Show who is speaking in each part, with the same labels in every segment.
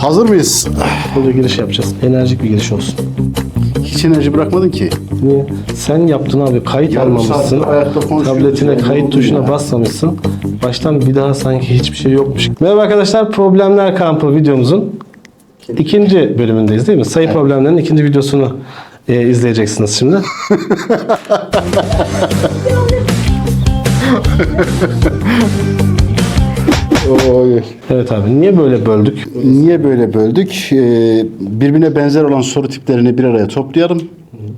Speaker 1: Hazır mıyız?
Speaker 2: Burada giriş yapacağız. Enerjik bir giriş olsun.
Speaker 1: Hiç enerji bırakmadın ki.
Speaker 2: Niye? Sen yaptın abi. Kayıt
Speaker 1: Yarım
Speaker 2: almamışsın.
Speaker 1: saattir ayakta konuşuyoruz.
Speaker 2: Tabletine
Speaker 1: ne
Speaker 2: kayıt
Speaker 1: oldu
Speaker 2: tuşuna
Speaker 1: ya?
Speaker 2: basmamışsın. Baştan bir daha sanki hiçbir şey yokmuş. Merhaba arkadaşlar. Problemler kampı videomuzun ikinci bölümündeyiz değil mi? Sayı problemlerinin ikinci videosunu e, izleyeceksiniz şimdi.
Speaker 1: Oy.
Speaker 2: Evet abi. Niye böyle böldük?
Speaker 1: Niye böyle böldük? Ee, birbirine benzer olan soru tiplerini bir araya toplayalım.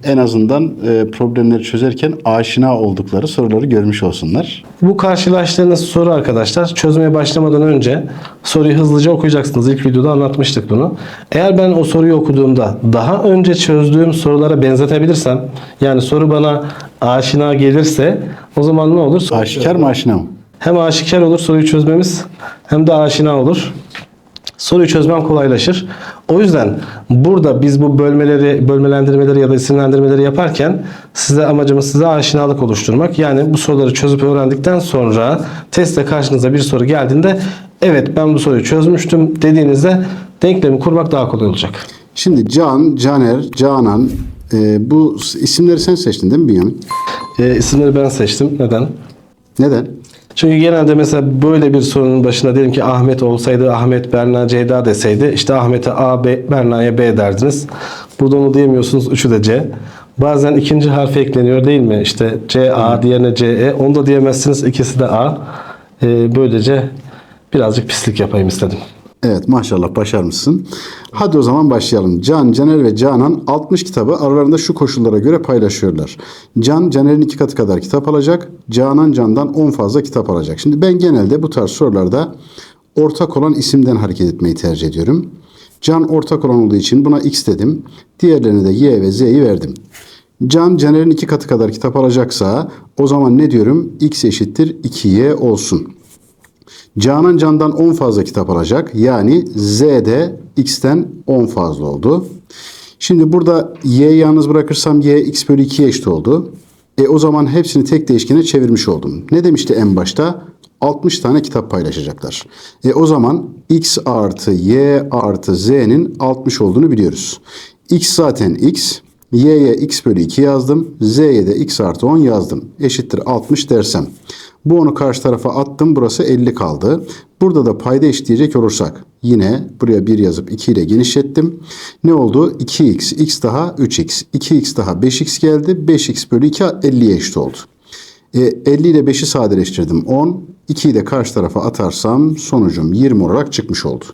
Speaker 1: En azından e, problemleri çözerken aşina oldukları soruları görmüş olsunlar.
Speaker 2: Bu karşılaştığınız soru arkadaşlar çözmeye başlamadan önce soruyu hızlıca okuyacaksınız. İlk videoda anlatmıştık bunu. Eğer ben o soruyu okuduğumda daha önce çözdüğüm sorulara benzetebilirsem yani soru bana aşina gelirse o zaman ne olur?
Speaker 1: Aşikar mı aşina mı?
Speaker 2: Hem aşikar olur soruyu çözmemiz hem de aşina olur. Soruyu çözmem kolaylaşır. O yüzden burada biz bu bölmeleri, bölmelendirmeleri ya da isimlendirmeleri yaparken size amacımız size aşinalık oluşturmak. Yani bu soruları çözüp öğrendikten sonra testte karşınıza bir soru geldiğinde evet ben bu soruyu çözmüştüm dediğinizde denklemi kurmak daha kolay olacak.
Speaker 1: Şimdi Can, Caner, Canan e, bu isimleri sen seçtin değil mi Bünyamin?
Speaker 2: E, isimleri ben seçtim. Neden?
Speaker 1: Neden?
Speaker 2: Çünkü genelde mesela böyle bir sorunun başına diyelim ki Ahmet olsaydı Ahmet, Berna, Ceyda deseydi işte Ahmet'e A, B, Berna'ya B derdiniz. Burada onu diyemiyorsunuz. Üçü de C. Bazen ikinci harfi ekleniyor değil mi? İşte C, A, diğerine C, E. Onu da diyemezsiniz. İkisi de A. Ee, böylece birazcık pislik yapayım istedim.
Speaker 1: Evet maşallah başarmışsın. Hadi o zaman başlayalım. Can, Caner ve Canan 60 kitabı aralarında şu koşullara göre paylaşıyorlar. Can, Caner'in iki katı kadar kitap alacak. Canan, Can'dan 10 fazla kitap alacak. Şimdi ben genelde bu tarz sorularda ortak olan isimden hareket etmeyi tercih ediyorum. Can ortak olan olduğu için buna X dedim. Diğerlerine de Y ve Z'yi verdim. Can, Caner'in iki katı kadar kitap alacaksa o zaman ne diyorum? X eşittir 2Y olsun. Canan Can'dan 10 fazla kitap alacak. Yani Z de X'ten 10 fazla oldu. Şimdi burada Y'yi yalnız bırakırsam Y X bölü 2'ye eşit oldu. E o zaman hepsini tek değişkene çevirmiş oldum. Ne demişti en başta? 60 tane kitap paylaşacaklar. E o zaman X artı Y artı Z'nin 60 olduğunu biliyoruz. X zaten X. Y'ye X bölü 2 yazdım. Z'ye de X artı 10 yazdım. Eşittir 60 dersem. Bu onu karşı tarafa attım. Burası 50 kaldı. Burada da payda eşitleyecek olursak yine buraya 1 yazıp 2 ile genişlettim. Ne oldu? 2x, x daha 3x. 2x daha 5x geldi. 5x bölü 2 50'ye eşit oldu. E, 50 ile 5'i sadeleştirdim 10. 2'yi de karşı tarafa atarsam sonucum 20 olarak çıkmış oldu.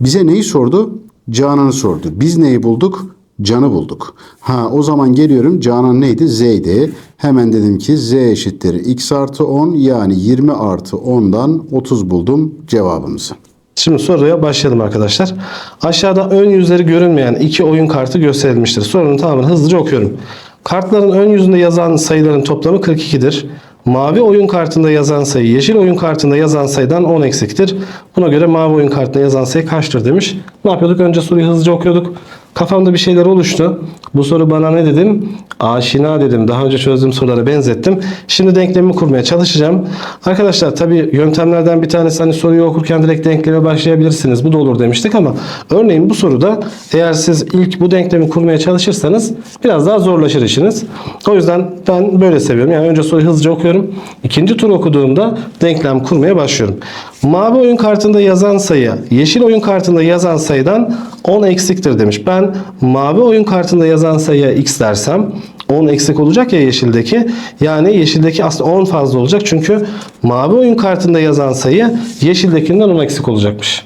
Speaker 1: Bize neyi sordu? Canan'ı sordu. Biz neyi bulduk? Can'ı bulduk. Ha o zaman geliyorum Canan neydi? Z'ydi. Hemen dedim ki Z eşittir x artı 10 yani 20 artı 10'dan 30 buldum cevabımızı.
Speaker 2: Şimdi soruya başlayalım arkadaşlar. Aşağıda ön yüzleri görünmeyen iki oyun kartı gösterilmiştir. Sorunun tamamını hızlıca okuyorum. Kartların ön yüzünde yazan sayıların toplamı 42'dir. Mavi oyun kartında yazan sayı yeşil oyun kartında yazan sayıdan 10 eksiktir. Buna göre mavi oyun kartında yazan sayı kaçtır demiş. Ne yapıyorduk? Önce soruyu hızlıca okuyorduk. Kafamda bir şeyler oluştu. Bu soru bana ne dedim? Aşina dedim. Daha önce çözdüğüm sorulara benzettim. Şimdi denklemimi kurmaya çalışacağım. Arkadaşlar tabii yöntemlerden bir tanesi hani soruyu okurken direkt denkleme başlayabilirsiniz. Bu da olur demiştik ama örneğin bu soruda eğer siz ilk bu denklemi kurmaya çalışırsanız biraz daha zorlaşır işiniz. O yüzden ben böyle seviyorum. Yani önce soruyu hızlıca okuyorum. İkinci tur okuduğumda denklem kurmaya başlıyorum. Mavi oyun kartında yazan sayı yeşil oyun kartında yazan sayıdan 10 eksiktir demiş. Ben mavi oyun kartında yazan sayıya x dersem 10 eksik olacak ya yeşildeki. Yani yeşildeki aslında 10 fazla olacak. Çünkü mavi oyun kartında yazan sayı yeşildekinden 10 eksik olacakmış.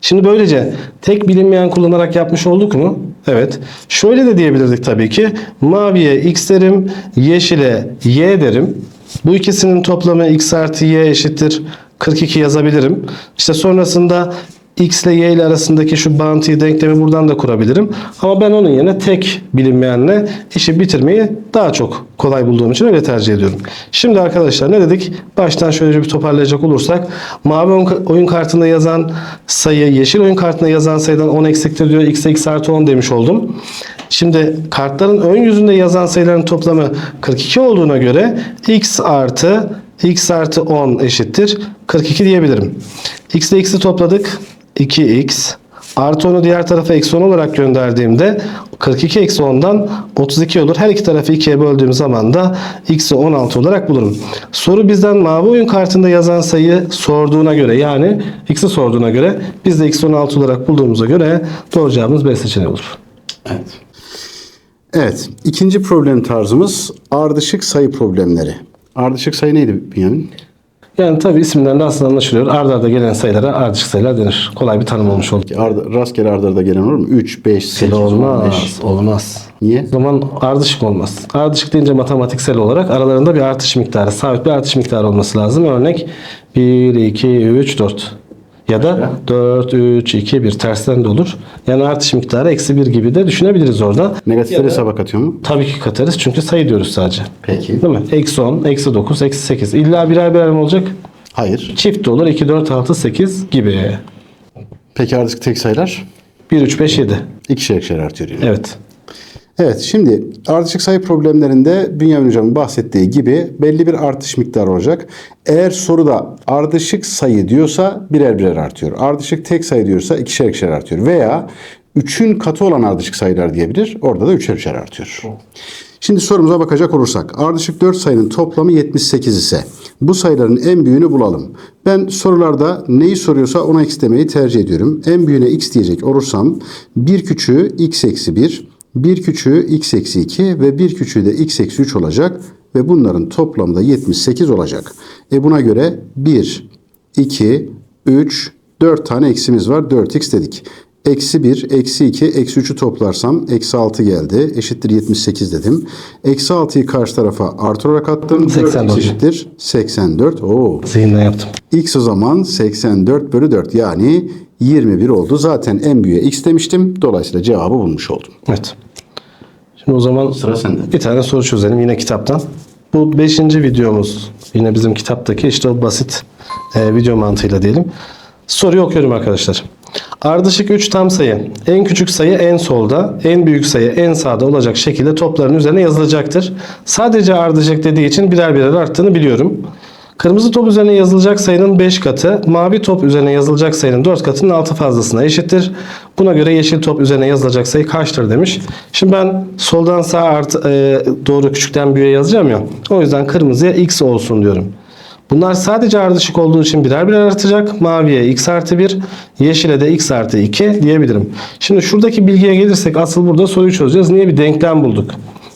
Speaker 2: Şimdi böylece tek bilinmeyen kullanarak yapmış olduk mu? Evet. Şöyle de diyebilirdik tabii ki. Maviye x derim, yeşile y derim. Bu ikisinin toplamı x artı y eşittir 42 yazabilirim. İşte sonrasında x ile y ile arasındaki şu bağıntıyı denklemi buradan da kurabilirim. Ama ben onun yerine tek bilinmeyenle işi bitirmeyi daha çok kolay bulduğum için öyle tercih ediyorum. Şimdi arkadaşlar ne dedik? Baştan şöyle bir toparlayacak olursak mavi oyun- kartında yazan sayı yeşil oyun kartında yazan sayıdan 10 eksiktir diyor. x'e x artı 10 demiş oldum. Şimdi kartların ön yüzünde yazan sayıların toplamı 42 olduğuna göre x artı x artı 10 eşittir 42 diyebilirim. x ile x'i topladık. 2x Artı 10'u diğer tarafa eksi 10 olarak gönderdiğimde 42 eksi 10'dan 32 olur. Her iki tarafı 2'ye böldüğüm zaman da x'i 16 olarak bulurum. Soru bizden mavi oyun kartında yazan sayı sorduğuna göre yani x'i sorduğuna göre biz de x'i 16 olarak bulduğumuza göre doğru cevabımız B seçeneği olur.
Speaker 1: Evet. Evet. ikinci problem tarzımız ardışık sayı problemleri. Ardışık sayı neydi Bünyamin?
Speaker 2: Yani tabi isimlerinde aslında anlaşılıyor. Arda arda gelen sayılara ardışık sayılar denir. Kolay bir tanım olmuş oldu.
Speaker 1: Arda, rastgele arda arda gelen olur mu? 3, 5, 8,
Speaker 2: Olmaz.
Speaker 1: 15.
Speaker 2: Olmaz.
Speaker 1: Niye?
Speaker 2: O zaman ardışık olmaz. Ardışık deyince matematiksel olarak aralarında bir artış miktarı, sabit bir artış miktarı olması lazım. Örnek 1, 2, 3, 4. Ya da 4, 3, 2, 1 tersten de olur. Yani artış miktarı eksi 1 gibi de düşünebiliriz orada.
Speaker 1: Negatifleri hesaba katıyor mu?
Speaker 2: Tabii ki katarız çünkü sayı diyoruz sadece.
Speaker 1: Peki.
Speaker 2: Değil mi? Eksi 10, eksi 9, eksi 8. İlla birer birer mi olacak?
Speaker 1: Hayır.
Speaker 2: Çift de olur. 2, 4, 6, 8 gibi.
Speaker 1: Peki ardışık tek sayılar?
Speaker 2: 1, 3, 5, 7.
Speaker 1: İkişer ikişer artıyor. Yani.
Speaker 2: Evet.
Speaker 1: Evet şimdi ardışık sayı problemlerinde Bünyamin Hocam'ın bahsettiği gibi belli bir artış miktarı olacak. Eğer soruda ardışık sayı diyorsa birer birer artıyor. Ardışık tek sayı diyorsa ikişer ikişer artıyor. Veya 3'ün katı olan ardışık sayılar diyebilir. Orada da üçer üçer artıyor. Şimdi sorumuza bakacak olursak ardışık 4 sayının toplamı 78 ise bu sayıların en büyüğünü bulalım. Ben sorularda neyi soruyorsa ona x demeyi tercih ediyorum. En büyüğüne x diyecek olursam bir küçüğü x eksi 1, bir küçüğü x eksi 2 ve bir küçüğü de x eksi 3 olacak ve bunların toplamı da 78 olacak. E buna göre 1, 2, 3, 4 tane eksimiz var. 4x dedik. Eksi 1, eksi 2, eksi 3'ü toplarsam eksi 6 geldi. Eşittir 78 dedim. Eksi 6'yı karşı tarafa artı olarak attım.
Speaker 2: 84.
Speaker 1: 4x eşittir 84. Oo.
Speaker 2: Zihinden yaptım.
Speaker 1: X o zaman 84 bölü 4 yani 21 oldu. Zaten en büyüğe x demiştim. Dolayısıyla cevabı bulmuş oldum.
Speaker 2: Evet. Şimdi o zaman
Speaker 1: Sıra sende.
Speaker 2: bir tane soru çözelim yine kitaptan. Bu beşinci videomuz. Yine bizim kitaptaki işte o basit e, video mantığıyla diyelim. Soruyu okuyorum arkadaşlar. Ardışık 3 tam sayı. En küçük sayı en solda, en büyük sayı en sağda olacak şekilde topların üzerine yazılacaktır. Sadece ardışık dediği için birer birer arttığını biliyorum. Kırmızı top üzerine yazılacak sayının 5 katı, mavi top üzerine yazılacak sayının 4 katının 6 fazlasına eşittir. Buna göre yeşil top üzerine yazılacak sayı kaçtır demiş. Şimdi ben soldan sağa artı, e, doğru küçükten büyüğe yazacağım ya. O yüzden kırmızıya x olsun diyorum. Bunlar sadece ardışık olduğu için birer birer artacak. Maviye x artı 1, yeşile de x artı 2 diyebilirim. Şimdi şuradaki bilgiye gelirsek asıl burada soruyu çözeceğiz. Niye bir denklem bulduk?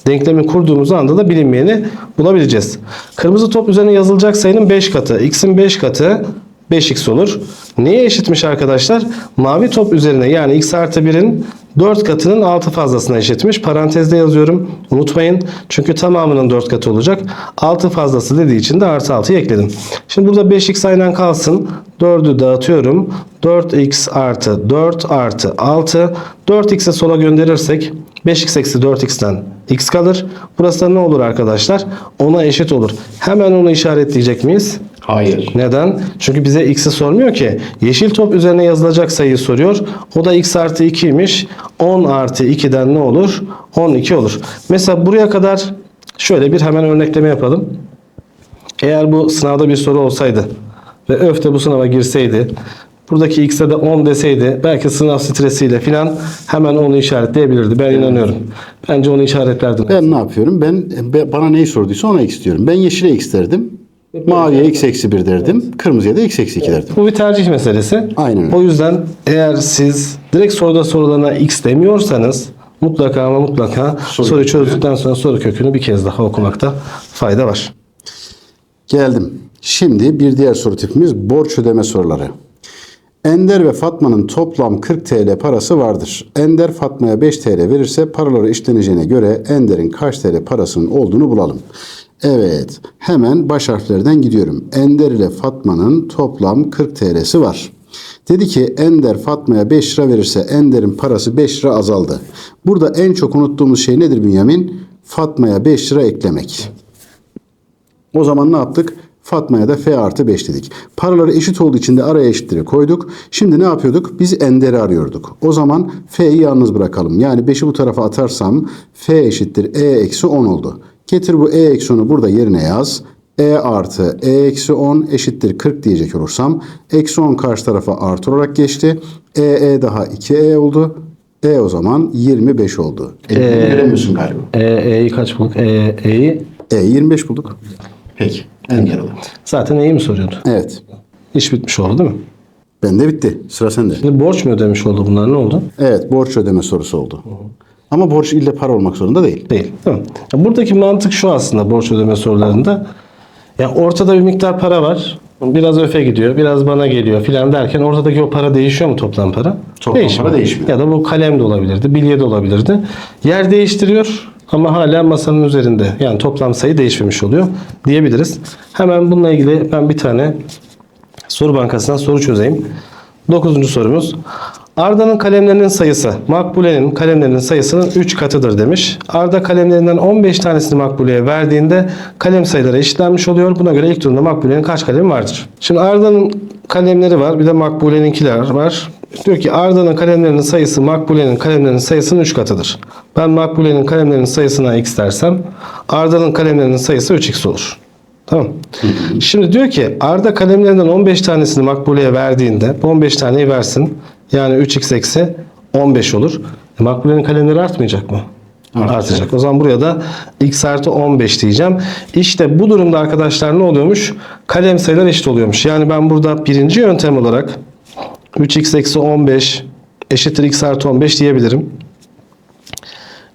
Speaker 2: Denklemi kurduğumuz anda da bilinmeyeni bulabileceğiz. Kırmızı top üzerine yazılacak sayının 5 katı. X'in 5 katı 5x olur. Neye eşitmiş arkadaşlar? Mavi top üzerine yani x artı 1'in 4 katının 6 fazlasına eşitmiş. Parantezde yazıyorum. Unutmayın. Çünkü tamamının 4 katı olacak. 6 fazlası dediği için de artı 6'yı ekledim. Şimdi burada 5x aynen kalsın. 4'ü dağıtıyorum. 4x artı 4 artı 6. 4x'i sola gönderirsek 5x eksi 4x'ten x kalır. Burası da ne olur arkadaşlar? 10'a eşit olur. Hemen onu işaretleyecek miyiz?
Speaker 1: Hayır.
Speaker 2: Neden? Çünkü bize x'i sormuyor ki. Yeşil top üzerine yazılacak sayıyı soruyor. O da x artı 2'ymiş. 10 artı 2'den ne olur? 12 olur. Mesela buraya kadar şöyle bir hemen örnekleme yapalım. Eğer bu sınavda bir soru olsaydı ve öf de bu sınava girseydi buradaki x'e de 10 deseydi belki sınav stresiyle filan hemen onu işaretleyebilirdi. Ben inanıyorum. Bence onu işaretlerdim.
Speaker 1: Ben ne yapıyorum? Ben, ben- bana neyi sorduysa ona x diyorum. Ben yeşile x derdim. Maviye x eksi 1 derdim. Kırmızıya da x eksi 2 derdim.
Speaker 2: Bu bir tercih meselesi.
Speaker 1: Aynen öyle.
Speaker 2: O yüzden eğer siz direkt soruda sorularına x demiyorsanız mutlaka ama mutlaka soruyu çözdükten sonra soru kökünü bir kez daha okumakta fayda var.
Speaker 1: Geldim. Şimdi bir diğer soru tipimiz borç ödeme soruları. Ender ve Fatma'nın toplam 40 TL parası vardır. Ender Fatma'ya 5 TL verirse paraları işleneceğine göre Ender'in kaç TL parasının olduğunu bulalım. Evet, hemen baş harflerden gidiyorum. Ender ile Fatma'nın toplam 40 TL'si var. Dedi ki Ender Fatma'ya 5 lira verirse Ender'in parası 5 lira azaldı. Burada en çok unuttuğumuz şey nedir Bünyamin? Fatma'ya 5 lira eklemek. O zaman ne yaptık? Fatma'ya da F artı 5 dedik. Paraları eşit olduğu için de araya eşitleri koyduk. Şimdi ne yapıyorduk? Biz Ender'i arıyorduk. O zaman F'yi yalnız bırakalım. Yani 5'i bu tarafa atarsam F eşittir E eksi 10 oldu. Getir bu E eksi 10'u burada yerine yaz. E artı E eksi 10 eşittir 40 diyecek olursam eksi 10 karşı tarafa artı olarak geçti. E, E daha 2E oldu. E o zaman 25 oldu. E, göremiyorsun galiba.
Speaker 2: E, E'yi kaç bulduk? E, E'yi
Speaker 1: E 25 bulduk.
Speaker 3: Peki. Engel alın.
Speaker 2: zaten E'yi mi soruyordu?
Speaker 1: Evet.
Speaker 2: İş bitmiş oldu değil mi?
Speaker 1: Bende bitti. Sıra sende.
Speaker 2: Şimdi borç mu ödemiş oldu bunlar ne oldu?
Speaker 1: Evet borç ödeme sorusu oldu. Ama borç ille para olmak zorunda değil.
Speaker 2: Değil. Ya buradaki mantık şu aslında borç ödeme sorularında. Ya ortada bir miktar para var. Biraz öfe gidiyor, biraz bana geliyor filan derken ortadaki o para değişiyor mu toplam para?
Speaker 3: Toplam para değişmiyor.
Speaker 2: Ya da bu kalem de olabilirdi, bilye de olabilirdi. Yer değiştiriyor ama hala masanın üzerinde. Yani toplam sayı değişmemiş oluyor diyebiliriz. Hemen bununla ilgili ben bir tane soru bankasından soru çözeyim. Dokuzuncu sorumuz. Arda'nın kalemlerinin sayısı Makbule'nin kalemlerinin sayısının 3 katıdır demiş. Arda kalemlerinden 15 tanesini Makbule'ye verdiğinde kalem sayıları eşitlenmiş oluyor. Buna göre ilk durumda Makbule'nin kaç kalemi vardır? Şimdi Arda'nın kalemleri var. Bir de Makbule'ninkiler var. Diyor ki Arda'nın kalemlerinin sayısı Makbule'nin kalemlerinin sayısının 3 katıdır. Ben Makbule'nin kalemlerinin sayısına x dersem Arda'nın kalemlerinin sayısı 3x olur. Tamam. Şimdi diyor ki Arda kalemlerinden 15 tanesini Makbule'ye verdiğinde bu 15 taneyi versin. Yani 3x eksi 15 olur. E, Makbule'nin kalemleri artmayacak mı? Artacak. O zaman buraya da x artı 15 diyeceğim. İşte bu durumda arkadaşlar ne oluyormuş? Kalem sayılar eşit oluyormuş. Yani ben burada birinci yöntem olarak 3x eksi 15 eşittir x artı 15 diyebilirim.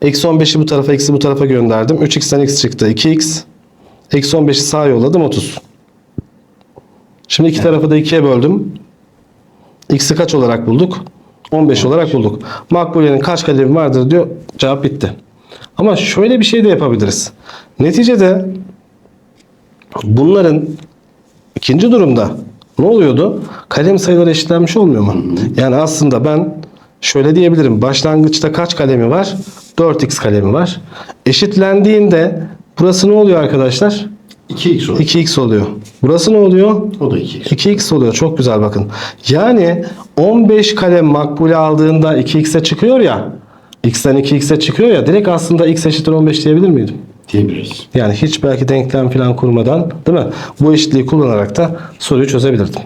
Speaker 2: Eksi 15'i bu tarafa eksi bu tarafa gönderdim. 3x'ten x çıktı 2x. Eksi 15'i sağa yolladım 30. Şimdi iki tarafı da ikiye böldüm. X'i kaç olarak bulduk? 15 olarak bulduk. Makbule'nin kaç kalemi vardır diyor. Cevap bitti. Ama şöyle bir şey de yapabiliriz. Neticede bunların ikinci durumda ne oluyordu? Kalem sayıları eşitlenmiş olmuyor mu? Yani aslında ben şöyle diyebilirim. Başlangıçta kaç kalemi var? 4x kalemi var. Eşitlendiğinde burası ne oluyor arkadaşlar?
Speaker 3: 2x olur.
Speaker 2: 2x oluyor. Burası ne oluyor?
Speaker 3: O da 2x.
Speaker 2: 2x oluyor. Çok güzel bakın. Yani 15 kalem makbule aldığında 2x'e çıkıyor ya. x'ten 2x'e çıkıyor ya. Direkt aslında x eşittir 15 diyebilir miydim?
Speaker 3: Diyebiliriz.
Speaker 2: Yani hiç belki denklem falan kurmadan değil mi? Bu eşitliği kullanarak da soruyu çözebilirdim.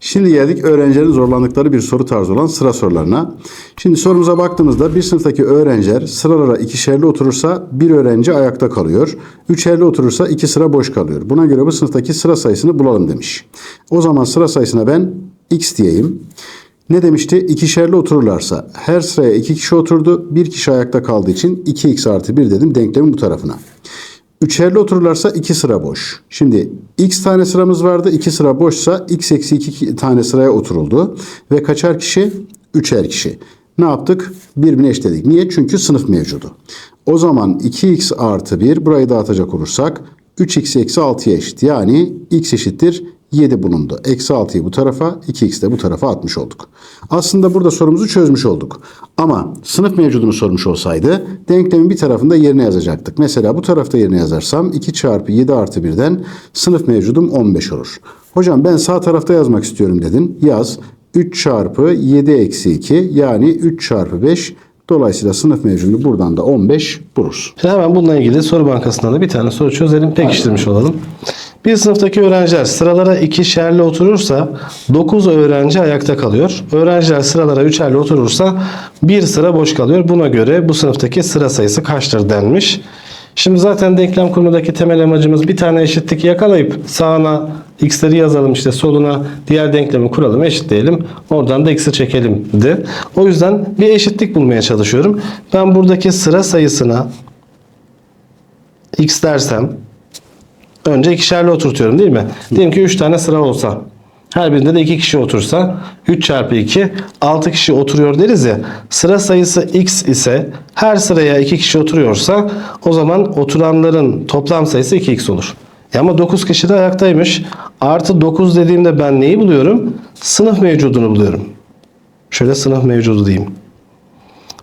Speaker 1: Şimdi geldik öğrencilerin zorlandıkları bir soru tarzı olan sıra sorularına. Şimdi sorumuza baktığımızda bir sınıftaki öğrenciler sıralara ikişerli oturursa bir öğrenci ayakta kalıyor. Üçerli oturursa iki sıra boş kalıyor. Buna göre bu sınıftaki sıra sayısını bulalım demiş. O zaman sıra sayısına ben x diyeyim. Ne demişti? İkişerli otururlarsa her sıraya iki kişi oturdu. Bir kişi ayakta kaldığı için 2x artı 1 dedim denklemin bu tarafına. Üçerli otururlarsa iki sıra boş. Şimdi x tane sıramız vardı. iki sıra boşsa x eksi iki tane sıraya oturuldu. Ve kaçar kişi? Üçer kişi. Ne yaptık? Birbirine eşitledik. Niye? Çünkü sınıf mevcudu. O zaman 2x artı 1 burayı dağıtacak olursak 3x eksi 6'ya eşit. Yani x eşittir 7 bulundu. Eksi 6'yı bu tarafa, 2x de bu tarafa atmış olduk. Aslında burada sorumuzu çözmüş olduk. Ama sınıf mevcudunu sormuş olsaydı denklemin bir tarafında yerine yazacaktık. Mesela bu tarafta yerine yazarsam 2 çarpı 7 artı 1'den sınıf mevcudum 15 olur. Hocam ben sağ tarafta yazmak istiyorum dedin. Yaz. 3 çarpı 7 eksi 2 yani 3 çarpı 5 Dolayısıyla sınıf mevcudunu buradan da 15 buluruz.
Speaker 2: Şimdi hemen bununla ilgili soru bankasından da bir tane soru çözelim. Pekiştirmiş olalım. Bir sınıftaki öğrenciler sıralara ikişerli oturursa 9 öğrenci ayakta kalıyor. Öğrenciler sıralara üçerli oturursa bir sıra boş kalıyor. Buna göre bu sınıftaki sıra sayısı kaçtır denmiş. Şimdi zaten denklem kurmadaki temel amacımız bir tane eşitlik yakalayıp sağına x'leri yazalım işte soluna diğer denklemi kuralım eşitleyelim. Oradan da x'i çekelim de. O yüzden bir eşitlik bulmaya çalışıyorum. Ben buradaki sıra sayısına x dersem önce ikişerli oturtuyorum değil mi? Diyelim ki 3 tane sıra olsa her birinde de 2 kişi otursa 3 çarpı 2 6 kişi oturuyor deriz ya. Sıra sayısı x ise her sıraya 2 kişi oturuyorsa o zaman oturanların toplam sayısı 2x olur. E ama 9 kişi de ayaktaymış. Artı 9 dediğimde ben neyi buluyorum? Sınıf mevcudunu buluyorum. Şöyle sınıf mevcudu diyeyim.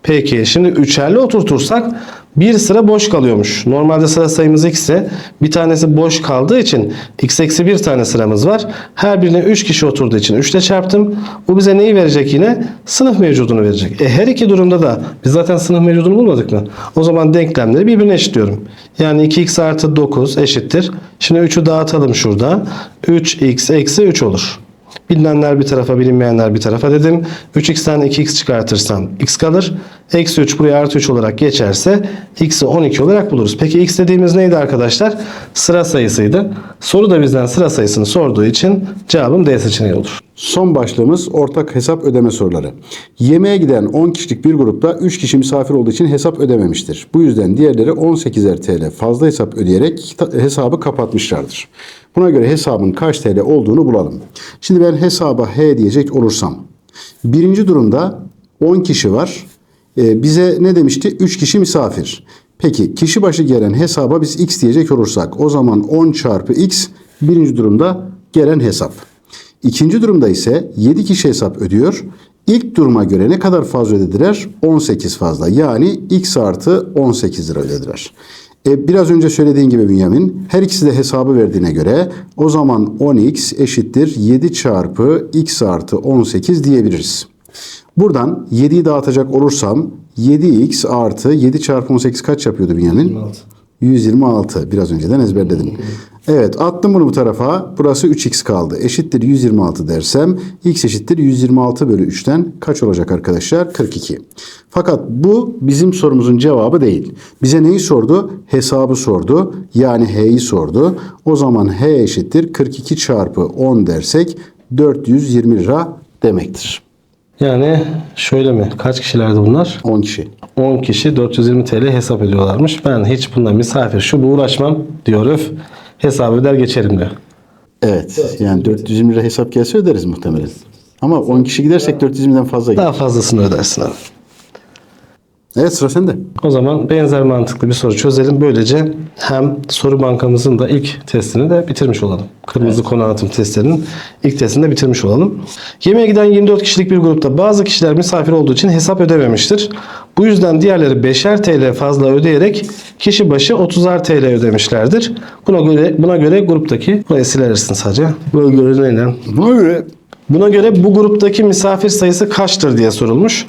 Speaker 2: Peki şimdi üçerli oturtursak bir sıra boş kalıyormuş. Normalde sıra sayımız x ise bir tanesi boş kaldığı için x eksi bir tane sıramız var. Her birine 3 kişi oturduğu için 3 ile çarptım. Bu bize neyi verecek yine? Sınıf mevcudunu verecek. E her iki durumda da biz zaten sınıf mevcudunu bulmadık mı? O zaman denklemleri birbirine eşitliyorum. Yani 2x artı 9 eşittir. Şimdi 3'ü dağıtalım şurada. 3x eksi 3 olur. Bilinenler bir tarafa bilinmeyenler bir tarafa dedim. 3x'ten 2x çıkartırsam x kalır. Eksi 3 buraya artı 3 olarak geçerse x'i 12 olarak buluruz. Peki x dediğimiz neydi arkadaşlar? Sıra sayısıydı. Soru da bizden sıra sayısını sorduğu için cevabım D seçeneği olur.
Speaker 1: Son başlığımız ortak hesap ödeme soruları. Yemeğe giden 10 kişilik bir grupta 3 kişi misafir olduğu için hesap ödememiştir. Bu yüzden diğerleri 18'er TL fazla hesap ödeyerek hesabı kapatmışlardır. Buna göre hesabın kaç TL olduğunu bulalım. Şimdi ben hesaba H diyecek olursam. Birinci durumda 10 kişi var. Ee, bize ne demişti? 3 kişi misafir. Peki kişi başı gelen hesaba biz x diyecek olursak o zaman 10 çarpı x birinci durumda gelen hesap. İkinci durumda ise 7 kişi hesap ödüyor. İlk duruma göre ne kadar fazla ödediler? 18 fazla. Yani x artı 18 lira ödediler. E, biraz önce söylediğin gibi Bünyamin her ikisi de hesabı verdiğine göre o zaman 10x eşittir 7 çarpı x artı 18 diyebiliriz. Buradan 7'yi dağıtacak olursam 7x artı 7 çarpı 18 kaç yapıyordu Bünyamin? 126. Biraz önceden ezberledim. Evet attım bunu bu tarafa. Burası 3x kaldı. Eşittir 126 dersem x eşittir 126 bölü 3'ten kaç olacak arkadaşlar? 42. Fakat bu bizim sorumuzun cevabı değil. Bize neyi sordu? Hesabı sordu. Yani h'yi sordu. O zaman h eşittir 42 çarpı 10 dersek 420 lira demektir.
Speaker 2: Yani şöyle mi? Kaç kişilerdi bunlar?
Speaker 1: 10 kişi.
Speaker 2: 10 kişi 420 TL hesap ediyorlarmış. Ben hiç bundan misafir şu bu uğraşmam diyor öf. Hesap öder geçerim diyor.
Speaker 1: Evet. Yani 420 lira hesap gelse öderiz muhtemelen. Ama 10 kişi gidersek 420'den fazla gider.
Speaker 2: Daha fazlasını ödersin abi.
Speaker 1: Evet sıra sende.
Speaker 2: O zaman benzer mantıklı bir soru çözelim. Böylece hem soru bankamızın da ilk testini de bitirmiş olalım. Kırmızı konu anlatım testlerinin ilk testini de bitirmiş olalım. Yemeğe giden 24 kişilik bir grupta bazı kişiler misafir olduğu için hesap ödememiştir. Bu yüzden diğerleri 5'er TL fazla ödeyerek kişi başı 30'ar TL ödemişlerdir. Buna göre buna göre gruptaki burayı silersin sadece. Buna göre neyle?
Speaker 1: Buna göre
Speaker 2: Buna göre bu gruptaki misafir sayısı kaçtır diye sorulmuş.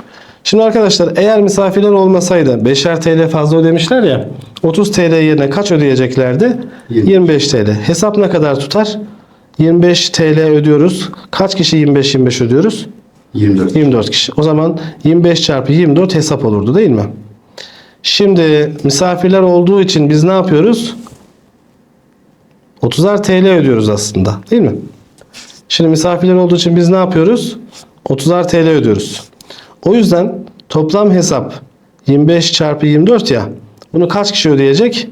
Speaker 2: Şimdi arkadaşlar eğer misafirler olmasaydı 5'er TL fazla ödemişler ya 30 TL yerine kaç ödeyeceklerdi? 25 TL. Hesap ne kadar tutar? 25 TL ödüyoruz. Kaç kişi 25-25 ödüyoruz?
Speaker 1: 24.
Speaker 2: 24 kişi. O zaman 25 çarpı 24 hesap olurdu değil mi? Şimdi misafirler olduğu için biz ne yapıyoruz? 30'ar TL ödüyoruz aslında değil mi? Şimdi misafirler olduğu için biz ne yapıyoruz? 30'ar TL ödüyoruz. O yüzden toplam hesap 25 çarpı 24 ya. Bunu kaç kişi ödeyecek?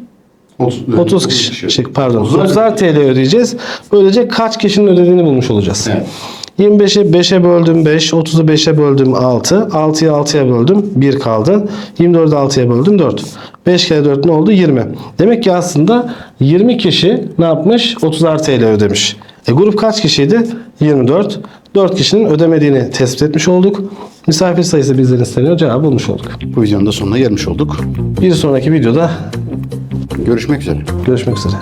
Speaker 2: 30 kişi. Şey, pardon. 30'ar TL ödeyeceğiz. Böylece kaç kişinin ödediğini bulmuş olacağız.
Speaker 3: Evet.
Speaker 2: 25'i 5'e böldüm 5, 30'u 5'e böldüm 6, 6'yı 6'ya böldüm 1 kaldı. 24'ü 6'ya böldüm 4. 5 kere 4 ne oldu? 20. Demek ki aslında 20 kişi ne yapmış? 30'ar TL ödemiş. E grup kaç kişiydi? 24. 4 kişinin ödemediğini tespit etmiş olduk. Misafir sayısı bizden isteniyor. Cevabı bulmuş olduk.
Speaker 1: Bu videonun da sonuna gelmiş olduk.
Speaker 2: Bir sonraki videoda
Speaker 1: Görüşmek üzere.
Speaker 2: görüşmek üzere.